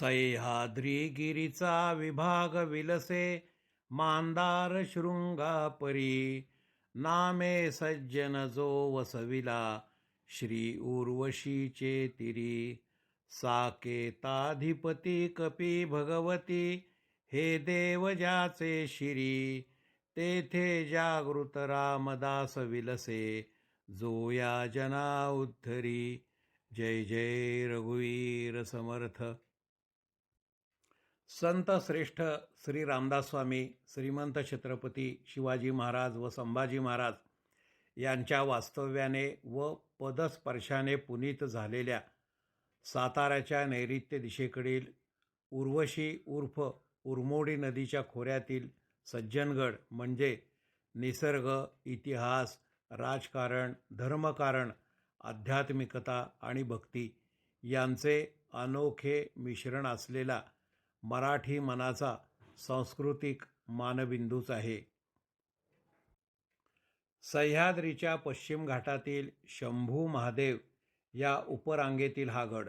सह्याद्रीगिरीचा विभाग विलसे मांदार शृंगापरी नामे सज्जन जो वसविला श्री उर्वशीचे तिरी साकेताधिपती कपी भगवती हे देवजाचे शिरी तेथे जागृत रामदास विलसे जो या जना उद्धरी. जय जय रघुवीर समर्थ. संत श्रेष्ठ श्री रामदास स्वामी श्रीमंत छत्रपती शिवाजी महाराज व संभाजी महाराज यांच्या वास्तव्याने व पदस्पर्शाने पुनीत झालेल्या साताऱ्याच्या नैऋत्य दिशेकडील उर्वशी उर्फ उर्मोडी नदीच्या खोऱ्यातील सज्जनगड म्हणजे निसर्ग इतिहास राजकारण धर्मकारण आध्यात्मिकता आणि भक्ती यांचे अनोखे मिश्रण असलेला मराठी मनाचा सांस्कृतिक मानबिंदूच आहे. सह्याद्रीच्या पश्चिम घाटातील शंभू महादेव या उपरांगेतील हा गड.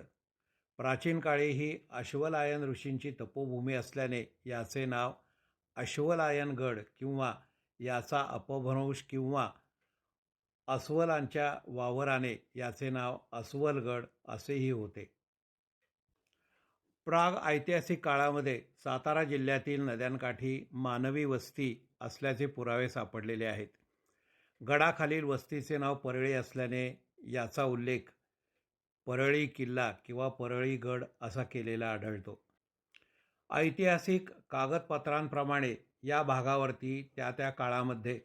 प्राचीन काळी ही अश्वलायन ऋषींची तपोभूमी असल्याने याचे नाव अश्वलायनगड किंवा याचा अपभ्रंश किंवा अस्वलांच्या वावराने याचे नाव अस्वलगड असेही होते. प्राग ऐतिहासिक काळामध्ये सातारा जिल्ह्यातील नद्यांकाठी मानवी वस्ती असल्याचे पुरावे सापडलेले आहेत. गडाखालील वस्तीचे नाव परळी असल्याने याचा उल्लेख परळी किल्ला किंवा परळी गड असा केलेला आढळतो. ऐतिहासिक कागदपत्रांप्रमाणे या भागावरती त्या त्या काळामध्ये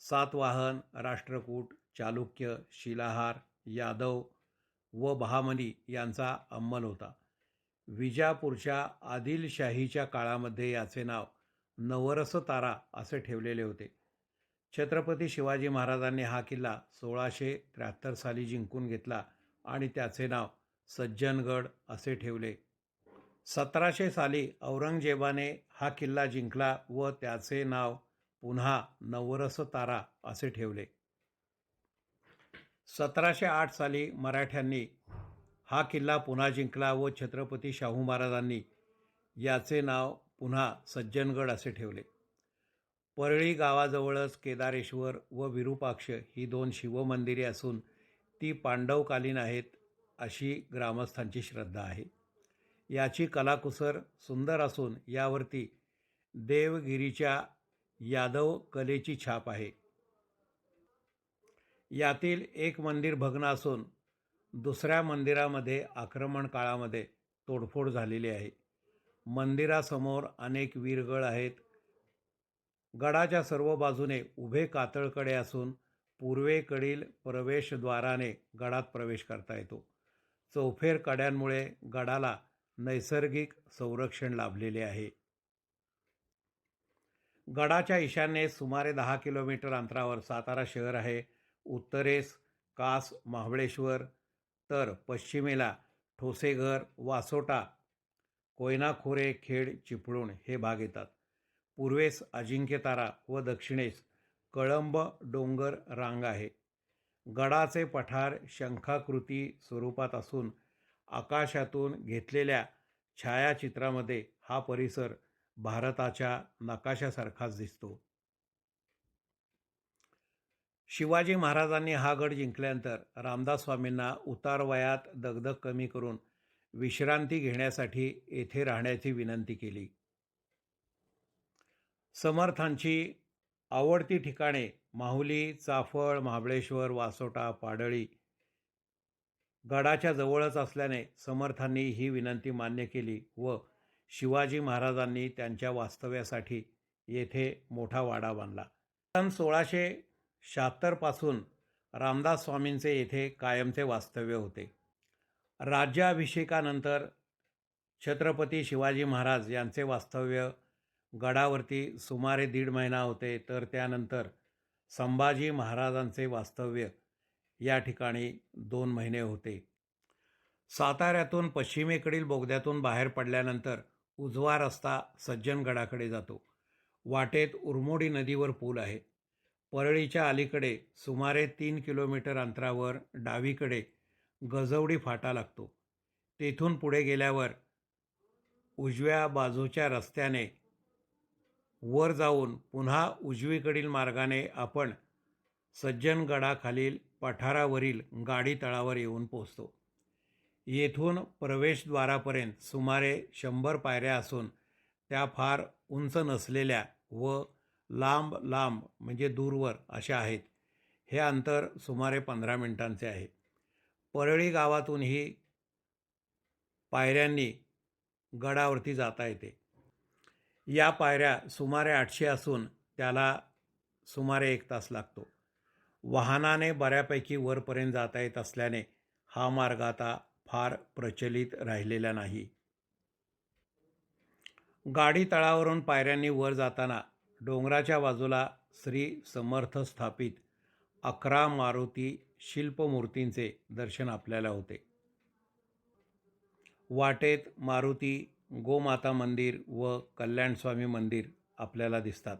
सातवाहन राष्ट्रकूट चालुक्य शिलाहार यादव व बहामनी यांचा अंमल होता. विजापूरच्या आदिलशाहीच्या काळामध्ये याचे नाव नवरस तारा असे ठेवलेले होते. छत्रपती शिवाजी महाराजांनी हा किल्ला सोळाशे त्र्याहत्तर साली जिंकून घेतला आणि त्याचे नाव सज्जनगड असे ठेवले. सतराशे साली औरंगजेबाने हा किल्ला जिंकला व त्याचे नाव पुन्हा नवरस तारा असे ठेवले. सतराशे आठ साली मराठ्यांनी हा किल्ला पुन्हा जिंकला व छत्रपती शाहू महाराजांनी याचे नाव पुन्हा सज्जनगड असे ठेवले. परळी गावाजवळच केदारेश्वर व विरूपाक्ष ही दोन शिवमंदिरे असून ती पांडवकालीन आहेत अशी ग्रामस्थांची श्रद्धा आहे. याची कलाकुसर सुंदर असून यावरती देवगिरीच्या यादव कलेची छाप आहे. यातील एक मंदिर भग्न असून दुसऱ्या मंदिरामध्ये आक्रमण काळामध्ये तोडफोड झालेली आहे. मंदिरासमोर अनेक वीरगळ आहेत. गडाच्या सर्व बाजूने उभे कातळकडे असून पूर्वेकडील प्रवेशद्वाराने गडात प्रवेश करता येतो. चौफेर कड्यांमुळे गडाला नैसर्गिक संरक्षण लाभलेले आहे. गडाच्या ईशान्येस सुमारे दहा किलोमीटर अंतरावर सातारा शहर आहे. उत्तरेस कास महाबळेश्वर तर पश्चिमेला ठोसेघर वासोटा कोयनाखोरे खेड चिपळूण हे भाग येतात. पूर्वेस अजिंक्यतारा व दक्षिणेस कळंब डोंगर रांग आहे. गडाचे पठार शंखाकृती स्वरूपात असून आकाशातून घेतलेल्या छायाचित्रामध्ये हा परिसर भारताच्या नकाशासारखाच दिसतो. शिवाजी महाराजांनी हा गड जिंकल्यानंतर रामदास स्वामींना उतारवयात दगदग कमी करून विश्रांती घेण्यासाठी येथे राहण्याची विनंती केली. समर्थांची आवडती ठिकाणे माहुली चाफळ महाबळेश्वर वासोटा पाडळी गडाच्या जवळच असल्याने समर्थांनी ही विनंती मान्य केली व शिवाजी महाराजांनी त्यांच्या वास्तव्यासाठी येथे मोठा वाडा बांधला. सन सोळाशे शहात्तरपासून रामदास स्वामींचे येथे कायमचे वास्तव्य होते. राज्याभिषेकानंतर छत्रपती शिवाजी महाराज यांचे वास्तव्य गडावरती सुमारे दीड महिना होते. तर त्यानंतर संभाजी महाराजांचे वास्तव्य या ठिकाणी दोन महिने होते. साताऱ्यातून पश्चिमेकडील बोगद्यातून बाहेर पडल्यानंतर उजवा रस्ता सज्जनगडाकडे जातो. वाटेत उरमोडी नदीवर पूल आहे. परळीच्या अलीकडे सुमारे तीन किलोमीटर अंतरावर डावीकडे गजवडी फाटा लागतो. तेथून पुढे गेल्यावर उजव्या बाजूच्या रस्त्याने वर जाऊन पुन्हा उजवीकडील मार्गाने आपण सज्जनगडाखालील पठारावरील गाडी तळावर येऊन पोचतो येथून प्रवेशद्वारापर्यंत सुमारे शंभर पायऱ्या असून त्या फार उंच नसलेल्या व लांब लांब म्हणजे दूरवर अशा आहेत. हे अंतर सुमारे पंधरा मिनिटांचे आहे. परळी गावातूनही पायऱ्यांनी गडावरती जाता येते. या पायऱ्या सुमारे आठशे असून त्याला सुमारे एक तास लागतो. वाहनाने बऱ्यापैकी वरपर्यंत जाता येत असल्याने हा मार्ग आता फार प्रचलित राहिलेला नाही. गाडी तळावरून पायऱ्यांनी वर जाताना डोंगराच्या बाजूला श्री समर्थ स्थापित अकरा मारुती शिल्पमूर्तींचे दर्शन आपल्याला होते. वाटेत मारुती गोमाता मंदिर व कल्याणस्वामी मंदिर आपल्याला दिसतात.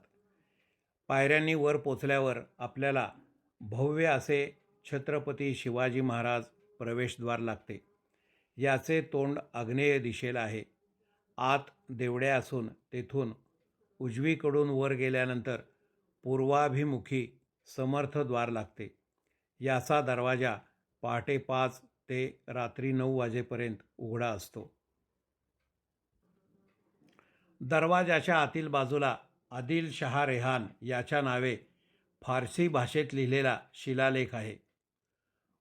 पायऱ्यांनी वर पोचल्यावर आपल्याला भव्य असे छत्रपती शिवाजी महाराज प्रवेशद्वार लागते. याचे तोंड आग्नेय दिशेला आहे. आत देवड्या असून तेथून उजवीकडून वर गेल्यानंतर पूर्वाभिमुखी समर्थ द्वार लागते. याचा दरवाजा पहाटे पाच ते रात्री नऊ वाजेपर्यंत उघडा असतो. दरवाजाच्या आतील बाजूला आदिल शहा रेहान याच्या नावे फारसी भाषेत लिहिलेला शिलालेख आहे.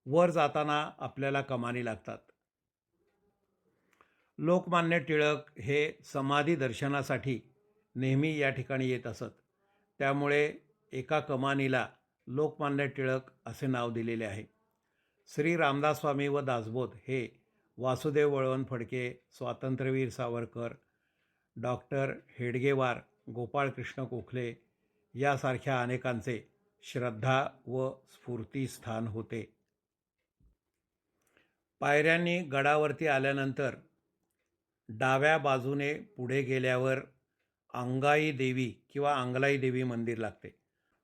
वर जाताना आपल्याला कमानी लागतात. लोकमान्य टिळक हे समाधी दर्शनासाठी नेहमी या ठिकाणी येत असत. त्यामुळे एका कमानीला लोकमान्य टिळक असे नाव दिलेले आहे. श्री रामदास स्वामी व दासबोध हे वासुदेव वळवण फडके स्वातंत्र्यवीर सावरकर डॉक्टर हेडगेवार गोपाळकृष्ण गोखले यासारख्या अनेकांचे श्रद्धा व स्फूर्तीस्थान होते. पायऱ्यांनी गडावरती आल्यानंतर डाव्या बाजूने पुढे गेल्यावर अंगाई देवी किंवा अंगलाई देवी मंदिर लागते.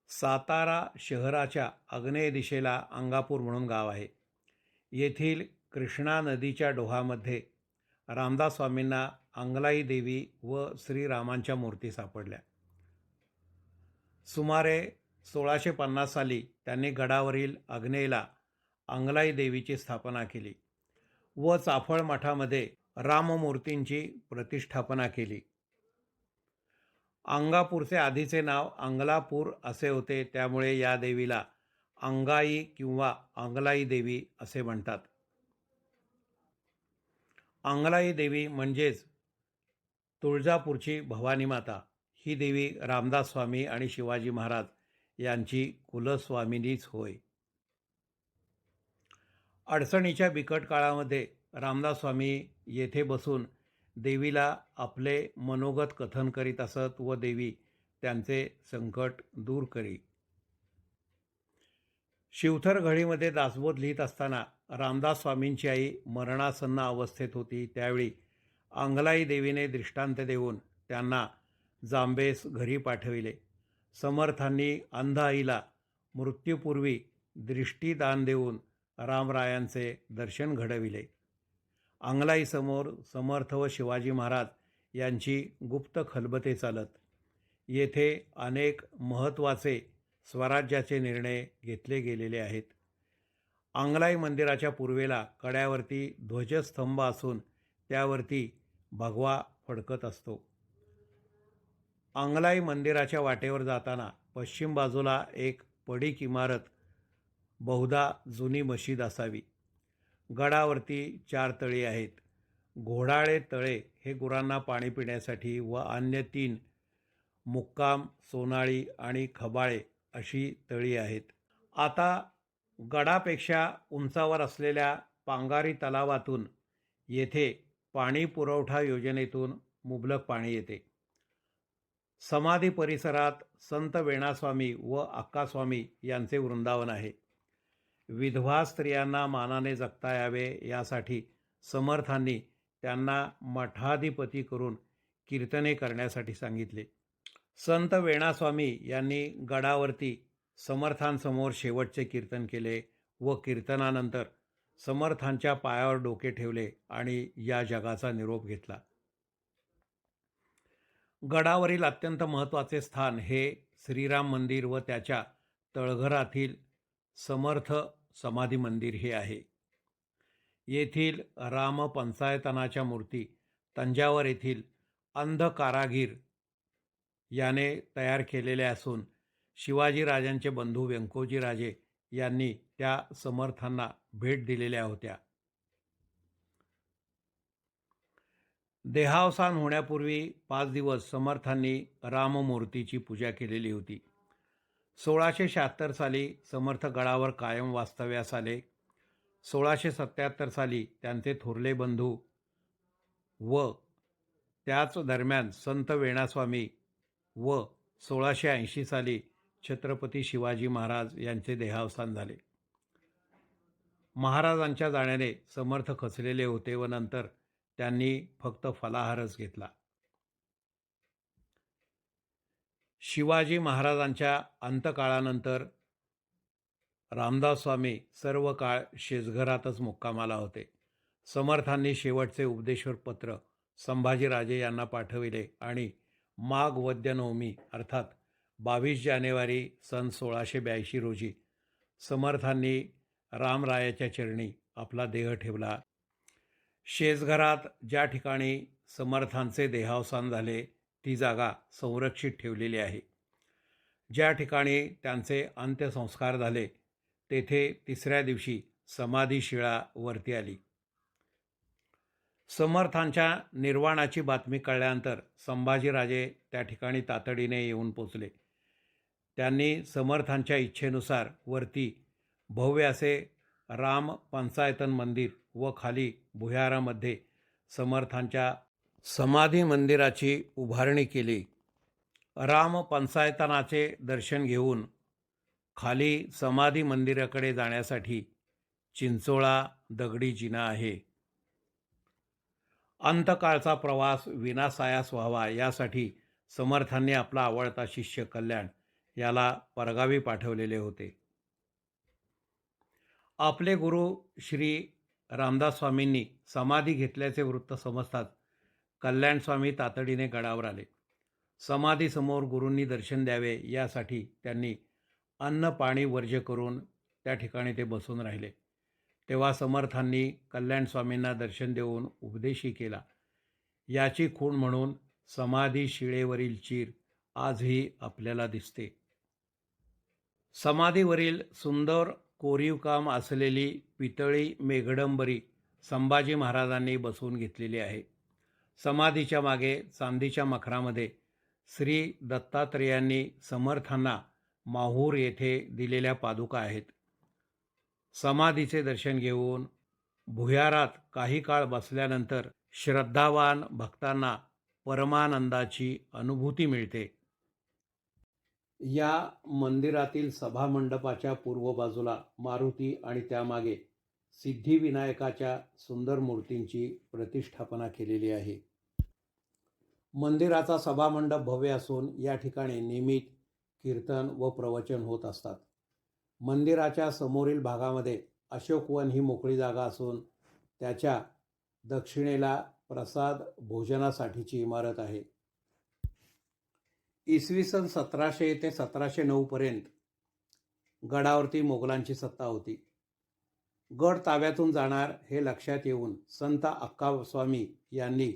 सातारा शहराच्या आग्नेय दिशेला अंगापूर म्हणून गाव आहे. येथील कृष्णा नदीच्या डोहामध्ये रामदास स्वामींना अंगलाई देवी व श्रीरामांच्या मूर्ती सापडल्या. सुमारे सोळाशे पन्नास साली त्यांनी गडावरील आग्नेयला अंगलाई देवीची स्थापना केली व चाफळ मठामध्ये राममूर्तींची प्रतिष्ठापना केली. अंगापूरचे आधीचे नाव अंगलापूर असे होते. त्यामुळे या देवीला अंगाई किंवा अंगलाई देवी असे म्हणतात. अंगलाई देवी म्हणजेच तुळजापूरची भवानी माता. ही देवी रामदास स्वामी आणि शिवाजी महाराज यांची कुलस्वामिनीच होय. अडचणीच्या बिकट काळामध्ये रामदास स्वामी येथे बसून देवीला आपले मनोगत कथन करीत असत व देवी त्यांचे संकट दूर करी शिवथर घडीमध्ये दासबोध लिहित असताना रामदास स्वामींची आई मरणासन्न अवस्थेत होती. त्यावेळी आंगलाई देवीने दृष्टांत देऊन त्यांना जांबेस घरी पाठविले. समर्थांनी अंध आईला मृत्यूपूर्वी दृष्टीदान देऊन रामरायांचे दर्शन घडविले. आंगलाईसमोर समर्थ व शिवाजी महाराज यांची गुप्त खलबते चालत. येथे अनेक महत्त्वाचे स्वराज्याचे निर्णय घेतले गेलेले आहेत. आंगलाई मंदिराच्या पूर्वेला कड्यावरती ध्वजस्तंभ असून त्यावरती भगवा फडकत असतो. आंगलाई मंदिराच्या वाटेवर जाताना पश्चिम बाजूला एक पडीक इमारत बहुधा जुनी मशीद असावी. गडावरती चार तळी आहेत. घोडाळे तळे हे गुरांना पाणी पिण्यासाठी व अन्य तीन मुक्काम सोनाळी आणि खबाळे अशी तळी आहेत. आता गडापेक्षा उंचावर असलेल्या पांगारी तलावातून येथे पाणी पुरवठा योजनेतून मुबलक पाणी येते. समाधी परिसरात संत वेणास्वामी व अक्कास्वामी यांचे वृंदावन आहे. विधवा स्त्रियांना मानाने जगता यावे यासाठी समर्थांनी त्यांना मठाधिपती करून कीर्तने करण्यासाठी सांगितले. संत वेणास्वामी यांनी गडावरती समर्थांसमोर शेवटचे कीर्तन केले व कीर्तनानंतर समर्थांच्या पायावर डोके ठेवले आणि या जगाचा निरोप घेतला. गडावरील अत्यंत महत्त्वाचे स्थान हे श्रीराम मंदिर व त्याच्या तळघरातील समर्थ समाधी मंदिर हे आहे. येथील राम पंचायतनाच्या मूर्ती तंजावर येथील अंध कारागीर याने तयार केलेल्या असून शिवाजी राजांचे बंधू व्यंकोजीराजे यांनी त्या समर्थांना भेट दिलेल्या होत्या. देहावसान होण्यापूर्वी पाच दिवस समर्थांनी राममूर्तीची पूजा केलेली होती. सोळाशे शहात्तर साली समर्थ गडावर कायम वास्तव्यास आले. सोळाशे सत्याहत्तर साली त्यांचे थोरले बंधू व त्याच दरम्यान संत वेणास्वामी व सोळाशे ऐंशी साली छत्रपती शिवाजी महाराज यांचे देहावसान झाले. महाराजांच्या जाण्याने समर्थ खचलेले होते व नंतर त्यांनी फक्त फलाहारच घेतला. शिवाजी महाराजांच्या अंतकाळानंतर रामदास स्वामी सर्व काळ शेजघरातच मुक्कामाला होते. समर्थांनी शेवटचे उपदेश्वर पत्र संभाजीराजे यांना पाठविले आणि माघ वद्य नवमी अर्थात बावीस जानेवारी सन सोळाशे ब्याऐंशी रोजी समर्थांनी रामरायाच्या चरणी आपला देह ठेवला. शेजघरात ज्या ठिकाणी समर्थांचे देहावसान झाले ती जागा संरक्षित ठेवलेली आहे. ज्या ठिकाणी त्यांचे अंत्यसंस्कार झाले तेथे तिसऱ्या दिवशी समाधीशिळा वरती आली. समर्थांच्या निर्वाणाची बातमी कळल्यानंतर संभाजीराजे त्या ठिकाणी तातडीने येऊन पोचले. त्यांनी समर्थांच्या इच्छेनुसार वरती भव्य असे राम पंचायतन मंदिर व खाली भुयारामध्ये समर्थांच्या समाधी मंदिराची उभारणी केली. राम पंचायतनाचे दर्शन घेऊन खाली समाधी मंदिराकडे जाण्यासाठी चिंचोळा दगडी जिना आहे. अंतकाळचा प्रवास विनासायास व्हावा यासाठी समर्थांनी आपला आवडता शिष्य कल्याण याला परगावी पाठवलेले होते. आपले गुरु श्री रामदास स्वामींनी समाधी घेतल्याचे वृत्त समजतात कल्याणस्वामी तातडीने गडावर आले. समाधीसमोर गुरूंनी दर्शन द्यावे यासाठी त्यांनी अन्न पाणी वर्ज्य करून त्या ठिकाणी ते बसून राहिले. तेव्हा समर्थांनी कल्याणस्वामींना दर्शन देऊन उपदेशही केला. याची खूण म्हणून समाधी शिळेवरील चीर आजही आपल्याला दिसते. समाधीवरील सुंदर कोरीवकाम असलेली पितळी मेघडंबरी संभाजी महाराजांनी बसवून घेतलेली आहे. समाधीच्या मागे चांदीच्या मखरामध्ये श्री दत्तात्रेयांनी समर्थांना माहूर येथे दिलेल्या पादुका आहेत. समाधीचे दर्शन घेऊन भुयारात काही काळ बसल्यानंतर श्रद्धावान भक्तांना परमानंदाची अनुभूती मिळते. या मंदिरातील सभामंडपाच्या पूर्व बाजूला मारुती आणि त्यामागे सिद्धिविनायकाच्या सुंदर मूर्तींची प्रतिष्ठापना केलेली आहे. मंदिराचा सभामंडप भव्य असून या ठिकाणी नियमित कीर्तन व प्रवचन होत असतात. मंदिराच्या समोरील भागामध्ये अशोकवन ही मोकळी जागा असून त्याच्या दक्षिणेला प्रसाद भोजनासाठीची इमारत आहे. इसवी सन सतराशे ते सतराशे नऊपर्यंत गडावरती मोगलांची सत्ता होती. गड ताब्यातून जाणार हे लक्षात येऊन संत अक्कास्वामी यांनी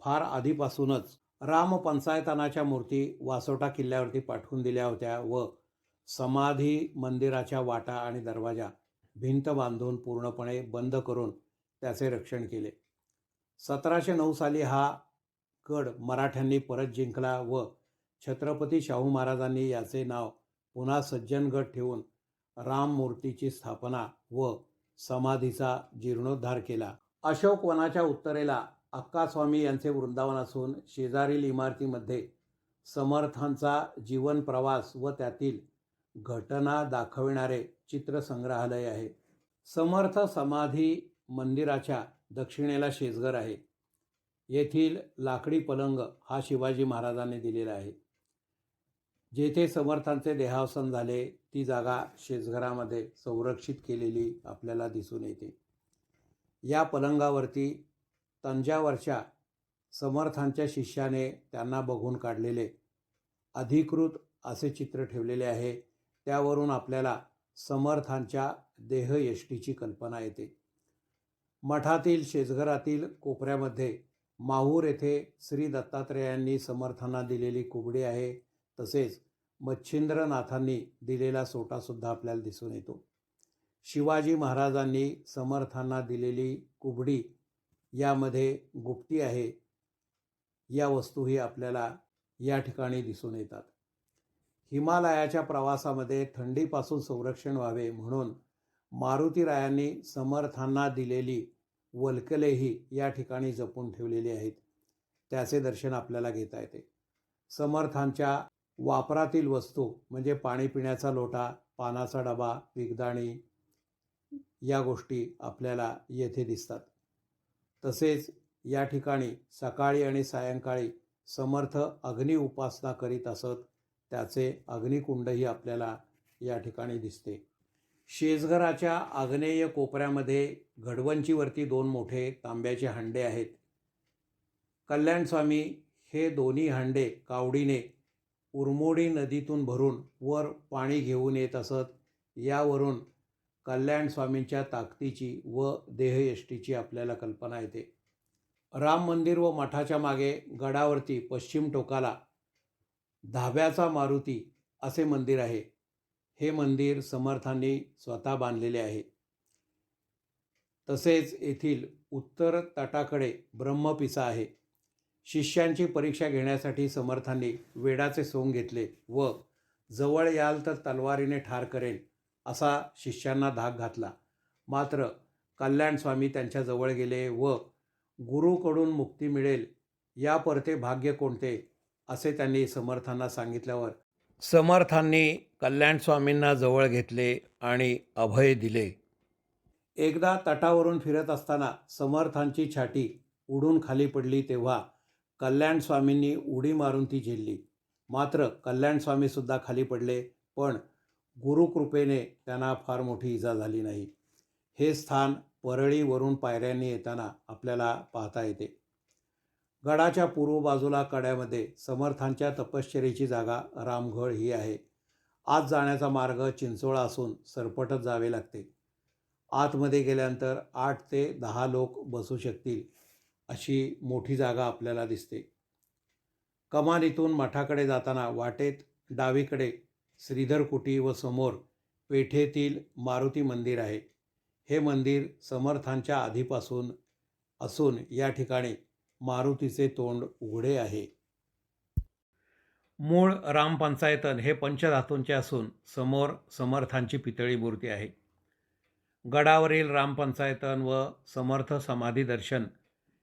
फार आधीपासूनच रामपंचायतनाच्या मूर्ती वासोटा किल्ल्यावरती पाठवून दिल्या होत्या व समाधी मंदिराच्या वाटा आणि दरवाजा भिंत बांधून पूर्णपणे बंद करून त्याचे रक्षण केले. सतराशे नऊ साली हा गड मराठ्यांनी परत जिंकला व छत्रपती शाहू महाराजांनी याचे नाव पुन्हा सज्जनगड ठेवून राम मूर्तीची स्थापना व समाधीचा जीर्णोद्धार केला. अशोक वनाच्या उत्तरेला अक्कास्वामी यांचे वृंदावन असून शेजारील इमारतीमध्ये समर्थांचा जीवन प्रवास व त्यातील घटना दाखविणारे चित्रसंग्रहालय आहे. समर्थ समाधी मंदिराच्या दक्षिणेला शेजगर आहे. येथील लाकडी पलंग हा शिवाजी महाराजांनी दिलेला आहे. जेथे समर्थांचे देहावसन झाले ती जागा शेजघरामध्ये संरक्षित केलेली आपल्याला दिसून येते. या पलंगावरती तंजावरच्या समर्थांच्या शिष्याने त्यांना बघून काढलेले अधिकृत असे चित्र ठेवलेले आहे. त्यावरून आपल्याला समर्थांच्या देहयष्टीची कल्पना येते. मठातील शेजघरातील कोपऱ्यामध्ये माहूर येथे श्री दत्तात्रेयांनी समर्थांना दिलेली कुबडी आहे. तसेच मच्छिंद्रनाथांनी दिलेला सोटासुद्धा आपल्याला दिसून येतो. शिवाजी महाराजांनी समर्थांना दिलेली कुबडी यामध्ये गुप्ती आहे या वस्तूही आपल्याला या ठिकाणी दिसून येतात. हिमालयाच्या प्रवासामध्ये थंडीपासून संरक्षण व्हावे म्हणून मारुतीरायांनी समर्थांना दिलेली वल्कलेही या ठिकाणी जपून ठेवलेली आहेत. त्याचे दर्शन आपल्याला घेता येते. समर्थांच्या वापरातील वस्तू म्हणजे पाणी पिण्याचा लोटा पानाचा डबा विगदाणी या गोष्टी आपल्याला येथे दिसतात. तसेच या ठिकाणी सकाळी आणि सायंकाळी समर्थ अग्नि उपासना करीत असत त्याचे अग्निकुंडही आपल्याला या ठिकाणी दिसते. शेजघराच्या आग्नेय कोपऱ्यामध्ये घडवंचीवरती दोन मोठे तांब्याचे हांडे आहेत. कल्याण स्वामी हे दोन्ही हांडे कावडीने उरमोडी नदीतून भरून वर पाणी घेऊन येत असत. यावरून कल्याण स्वामींच्या ताकदीची व देहयष्टीची आपल्याला कल्पना येते. राम मंदिर व मठाच्या मागे गडावरती पश्चिम टोकाला धाब्याचा मारुती असे मंदिर आहे. हे मंदिर समर्थांनी स्वतः बांधलेले आहे. तसेच येथील उत्तर तटाकडे ब्रह्मपिसा आहे. शिष्यांची परीक्षा घेण्यासाठी समर्थांनी वेडाचे सोंग घेतले व जवळ याल तर तलवारीने ठार करेल असा शिष्यांना धाक घातला. मात्र कल्याण स्वामी त्यांच्याजवळ गेले व गुरुकडून मुक्ती मिळेल या परते भाग्य कोणते असे त्यांनी समर्थांना सांगितल्यावर समर्थांनी कल्याण स्वामींना जवळ घेतले आणि अभय दिले. एकदा तटावरून फिरत असताना समर्थांची छाटी उडून खाली पडली तेव्हा कल्याण स्वामींनी उडी मारून ती झेलली. मात्र कल्याण स्वामीसुद्धा खाली पडले पण गुरुकृपेने त्यांना फार मोठी इजा झाली नाही. हे स्थान परळीवरून पायऱ्यांनी येताना आपल्याला पाहता येते. गडाच्या पूर्व बाजूला कड्यामध्ये समर्थांच्या तपश्चर्याची जागा रामगड ही आहे. आत जाण्याचा मार्ग चिंचोळा असून सरपटत जावे लागते. आतमध्ये गेल्यानंतर आठ ते दहा लोक बसू शकतील. अशी मोठी जागा आपल्याला दिसते. कमानीतून मठाकडे जाताना वाटेत डावीकडे श्रीधर कुटी व समोर पेठेतील मारुती मंदिर आहे. हे मंदिर समर्थांच्या आधीपासून असून या ठिकाणी मारुतीचे तोंड उघडे आहे. मूळ रामपंचायतन हे पंचधातूंचे असून समोर समर्थांची पितळी मूर्ती आहे. गडावरील रामपंचायतन व समर्थ समाधी दर्शन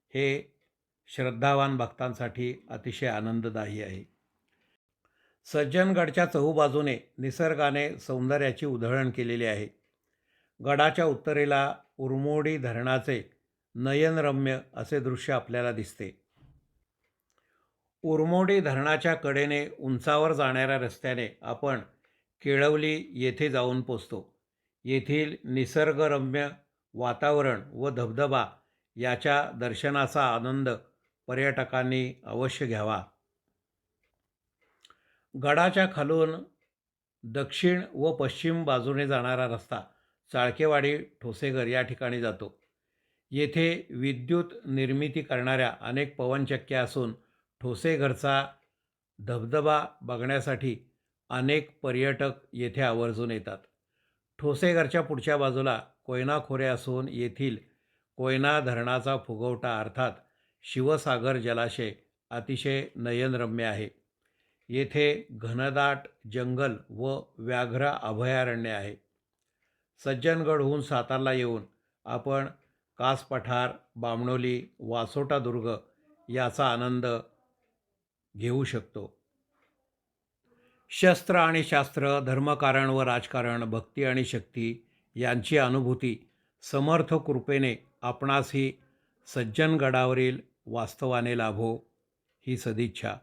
हे श्रद्धावान भक्तांसाठी अतिशय आनंददायी आहे. सज्जनगडच्या चहूबाजूने निसर्गाने सौंदर्याची उधळण केलेली आहे. गडाच्या उत्तरेला उरमोडी धरणाचे नयनरम्य असे दृश्य आपल्याला दिसते. उरमोडी धरणाच्या कडेने उंचावर जाणाऱ्या रस्त्याने आपण केळवली येथे जाऊन पोचतो. येथील निसर्गरम्य वातावरण व धबधबा याच्या दर्शनाचा आनंद पर्यटकांनी अवश्य घ्यावा. गडाच्या खालून दक्षिण व पश्चिम बाजूने जाणारा रस्ता चाळकेवाडी ठोसेघर या ठिकाणी जातो. येथे विद्युत निर्मिती करणाऱ्या अनेक पवनचक्क्या असून ठोसेघरचा धबधबा बघण्यासाठी अनेक पर्यटक येथे आवर्जून येतात. ठोसेघरच्या पुढच्या बाजूला कोयना खोरे असून येथील कोयना धरणाचा फुगवटा अर्थात शिवसागर जलाशय अतिशय नयनरम्य आहे. येथे घनदाट जंगल व व्याघ्र अभयारण्य आहे. सज्जनगडहून सातारला येऊन आपण कास पठार बामणोली वासोटा दुर्ग याचा आनंद घेऊ शकतो. शस्त्र आणि शास्त्र धर्मकारण व राजकारण भक्ती आणि शक्ती यांची अनुभूती समर्थ कृपेने आपणासही सज्जनगडावरील वास्तवाने लाभो ही सदिच्छा.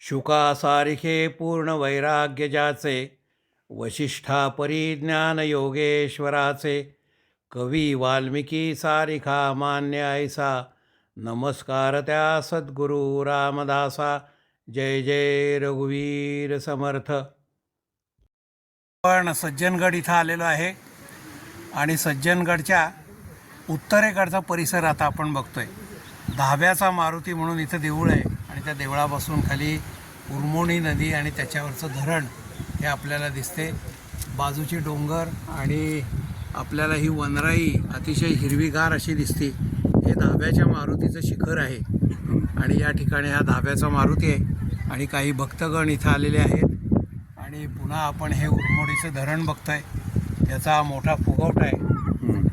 शुकासारिखे पूर्ण वैराग्य ज्याचे वशिष्ठा परिज्ञान योगेश्वराचे कवी वाल्मिकी सारिखा मान्य ऐसा नमस्कार त्या सद्गुरू रामदासा जय जय रघुवीर समर्थ. पण सज्जनगड इथं आलेलो आहे आणि सज्जनगडच्या उत्तरेकडचा परिसर आता आपण बघतोय. धाब्याचा मारुती म्हणून इथं देऊळ आहे आणि त्या देवळापासून खाली उर्मोणी नदी आणि त्याच्यावरचं धरण हे आपल्याला दिसते. बाजूची डोंगर आणि आपल्याला ही वनराई अतिशय हिरवीगार अशी दिसते. हे धाब्याच्या मारुतीचं शिखर आहे आणि या ठिकाणी हा धाब्याचा मारुती आहे आणि काही भक्तगण इथं आलेले आहेत आणि पुन्हा आपण हे उरमोडीचं धरण बघतोय. याचा मोठा फुगवटा आहे.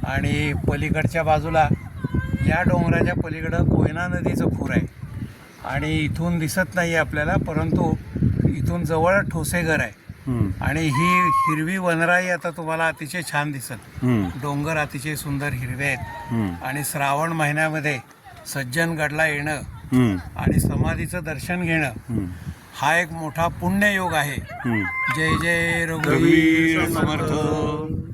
आणि पलीकडच्या बाजूला या डोंगराच्या पलीकडं कोयना नदीचं पूर आहे. आणि इथून दिसत नाही आहे आपल्याला परंतु इथून जवळ ठोसेघर आहे. आणि ही हिरवी वनराई आता तुम्हाला अतिशय छान दिसत. डोंगर अतिशय सुंदर हिरवे आहेत. आणि श्रावण महिन्यामध्ये सज्जनगडला येणं आणि समाधीचं दर्शन घेणं हा एक मोठा पुण्ययोग आहे. जय जय रघुवीर समर्थ.